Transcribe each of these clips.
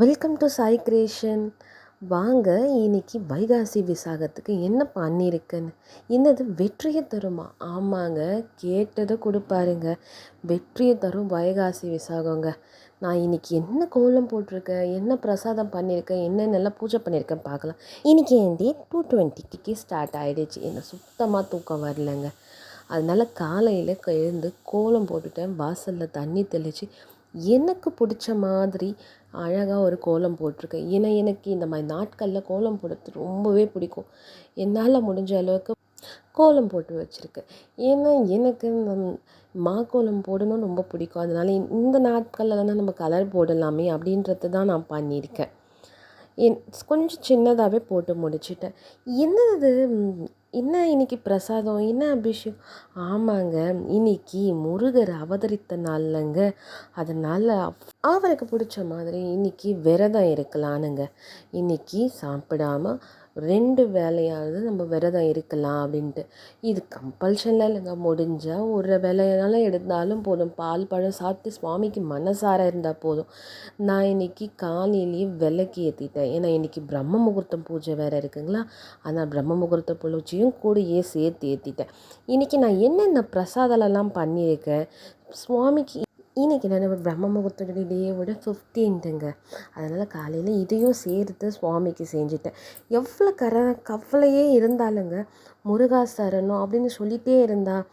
Welcome to Sai creation வாங்க இன்னைக்கு வைகாசி விசாகத்துக்கு என்ன பண்ணியிருக்குன்னு என்னது வெற்றியை தருமா? ஆமாங்க கேட்டதை கொடுப்பாருங்க. வெற்றியை தரும் வைகாசி விசாகங்க. நான் இன்னைக்கு என்ன கோலம் போட்டிருக்கேன் என்ன பிரசாதம் பண்ணியிருக்கேன் என்னென்னலாம் பூஜை பண்ணியிருக்கேன் பார்க்கலாம். இன்னைக்கு என் டேட் டூ டுவெண்ட்டிக்கு ஸ்டார்ட் ஆகிடுச்சு எனக்கு சுத்தமாக தூக்கம் வரலங்க. அதனால் காலையில் எழுந்து கோலம் போட்டுட்டேன். வாசலில் தண்ணி தெளித்து எனக்கு பிடிச்ச மாதிரி அழகாக ஒரு கோலம் போட்டிருக்கேன். ஏன்னா எனக்கு இந்த மாதிரி நாட்களில் கோலம் போடுறது ரொம்பவே பிடிக்கும். என்னால் முடிஞ்ச அளவுக்கு கோலம் போட்டு வச்சுருக்கேன். ஏன்னா எனக்கு மா மாக்கோலம் போடணும்னு ரொம்ப பிடிக்கும். அதனால் இந்த நாட்களில் தானே நம்ம கலர் போடலாமே அப்படின்றது தான் நான் பண்ணியிருக்கேன். என் கொஞ்சம் சின்னதாகவே போட்டு முடிச்சிட்டேன். என்னது என்ன இன்னைக்கு பிரசாதம்? என்ன அபிஷேகம்? ஆமாங்க இன்னைக்கு முருகர் அவதரித்த நாள்லங்க. அதனால் அவருக்கு பிடிச்ச மாதிரி இன்னைக்கு விரதம் இருக்கலானுங்க. இன்னைக்கு சாப்பிடாம ரெண்டு வேலையாவது நம்ம விரதம் இருக்கலாம் அப்படின்ட்டு. இது கம்பல்ஷன்லாம் இல்லைங்க. முடிஞ்சால் ஒரு வேலையெல்லாம் எடுத்தாலும் போதும். பால் பழம் சாப்பிட்டு சுவாமிக்கு மனசார இருந்தால் போதும். நான் இன்னைக்கு காலையிலேயே விளக்கு ஏற்றிட்டேன் ஏன்னா இன்னைக்கு பிரம்ம முகூர்த்தம் பூஜை வேறு இருக்குங்களா? ஆனால் பிரம்ம முகூர்த்த பூஜையும் கூடயே சேர்த்து ஏற்றிட்டேன் இன்றைக்கி நான் என்னென்ன பிரசாதம்லாம் பண்ணியிருக்கேன்? சுவாமிக்கு இன்னைக்கு நான் பிரம்ம முகூர்த்தோட டேவோட ஃபிஃப்டீன்த்துங்க அதனால் காலையில் இதையும் சேர்த்து சுவாமிக்கு செஞ்சுட்டேன். எவ்வளோ கர கவலையே இருந்தாலுங்க முருகா சரணம் அப்படின்னு சொல்லிகிட்டே இருந்தால்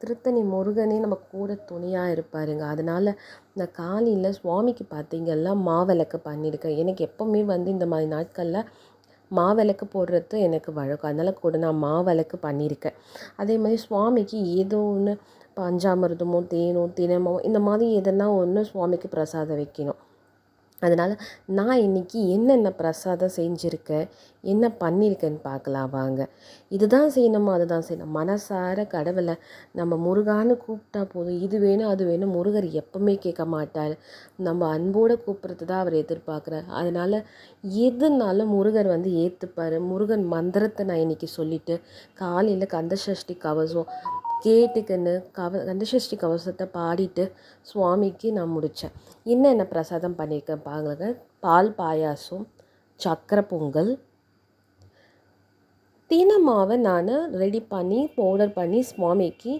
திருத்தணி முருகனே நம்ம கூட துணையாக இருப்பாருங்க. அதனால் இந்த காலையில் சுவாமிக்கு பார்த்தீங்கன்னா மாவிளக்கு பண்ணியிருக்கேன். எனக்கு எப்போவுமே வந்து இந்த மாதிரி நாட்களில் மாவிளக்கு போடுறது எனக்கு வழக்கம். அதனால் கூட நான் மாவிளக்கு பண்ணியிருக்கேன். அதே மாதிரி சுவாமிக்கு ஏதோ ஒன்று பஞ்சாமிர்தமோ தேனோ தினமோ இந்த மாதிரி எதனா ஒன்று சுவாமிக்கு பிரசாதம் வைக்கணும். அதனால் நான் இன்னைக்கு என்னென்ன பிரசாதம் செஞ்சுருக்கேன் என்ன பண்ணியிருக்கேன்னு பார்க்கலாம் வாங்க. இதுதான் செய்யணுமா அதுதான் செய்யணும். மனசார கடவுளை நம்ம முருகான்னு கூப்பிட்டா போதும். இது வேணும் அது வேணும். முருகர் எப்பவுமே கேட்க மாட்டார். நம்ம அன்போடு கூப்பிட்றது தான் அவர் எதிர்பார்க்குறார். அதனால் எதுனாலும் முருகர் வந்து ஏற்றுப்பார் முருகன் மந்திரத்தை நான் இன்னைக்கு சொல்லிவிட்டு காலையில் கந்தசஷ்டி கவசம் கேட்டுக்கன்னு கவ கந்தசஷ்டி கவசத்தை பாடிட்டு சுவாமிக்கு நான் முடித்தேன் என்னென்ன பிரசாதம் பண்ணியிருக்கேன் பாருங்க. பால் பாயாசம் சக்கரை பொங்கல் தினை மாவை நான் ரெடி பண்ணி பவுடர் பண்ணி சுவாமிக்கு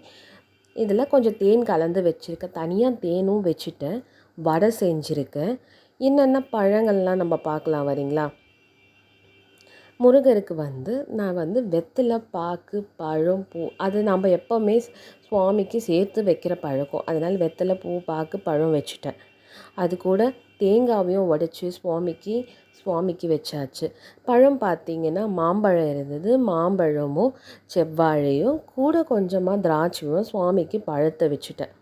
இதில் கொஞ்சம் தேன் கலந்து வச்சுருக்கேன். தனியாக தேனும் வச்சுட்டேன். வடை செஞ்சுருக்கேன். என்னென்ன பழங்கள்லாம் நம்ம பார்க்கலாம் வரீங்களா? முருகருக்கு வந்து நான் வந்து வெத்தலை பாக்கு பழம் பூ அது நம்ம எப்போவுமே சுவாமிக்கு சேர்த்து வைக்கிற பழக்கம். அதனால் வெத்தலை பூ பாக்கு பழம் வச்சுட்டேன். அது கூட தேங்காவையும் உடச்சி சுவாமிக்கு சுவாமிக்கு வச்சாச்சு. பழம் பார்த்தீங்கன்னா மாம்பழம் இருந்தது. மாம்பழமும் செவ்வாழையும் கூட கொஞ்சமாக திராட்சையும் சுவாமிக்கு பழத்தை வச்சுட்டேன்.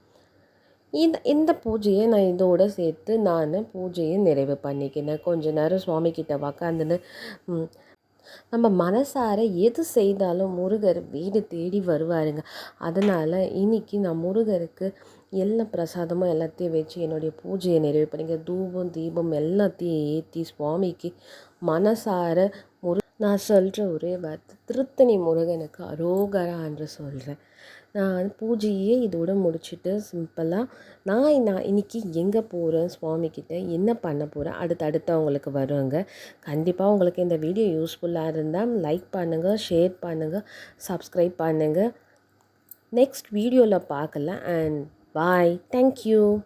இந்த இந்த பூஜையை நான் இதோட சேர்த்து நான் பூஜையை நிறைவு பண்ணிக்கினேன். கொஞ்ச நேரம் சுவாமிக்கிட்ட உக்காந்துன்னு நம்ம மனசார எது செய்தாலும் முருகர் வீடு தேடி வருவாருங்க. அதனால் இன்னைக்கு நான் முருகருக்கு எல்லா பிரசாதமும் எல்லாத்தையும் வச்சு என்னுடைய பூஜையை நிறைவு பண்ணிக்க தூபம் தீபம் எல்லாத்தையும் ஏற்றி சுவாமிக்கு மனசார முரு நான் சொல்கிற ஒரே வார்த்தை திருத்தணி முருகனுக்கு அரோகரா என்று சொல்கிறேன் நான் பூஜையே இதோட முடிச்சுட்டு சிம்பிளாக நான் நான் இன்னைக்கு எங்கே போகிறேன் சுவாமிக்கிட்ட என்ன பண்ண போகிறேன் அடுத்தடுத்து அவங்களுக்கு வருவாங்க. கண்டிப்பாக உங்களுக்கு இந்த வீடியோ யூஸ்ஃபுல்லாக இருந்தால் லைக் பண்ணுங்கள் ஷேர் பண்ணுங்கள் சப்ஸ்கிரைப் பண்ணுங்கள் நெக்ஸ்ட் வீடியோவில் பார்க்கலாம் அண்ட் Bye. Thank you.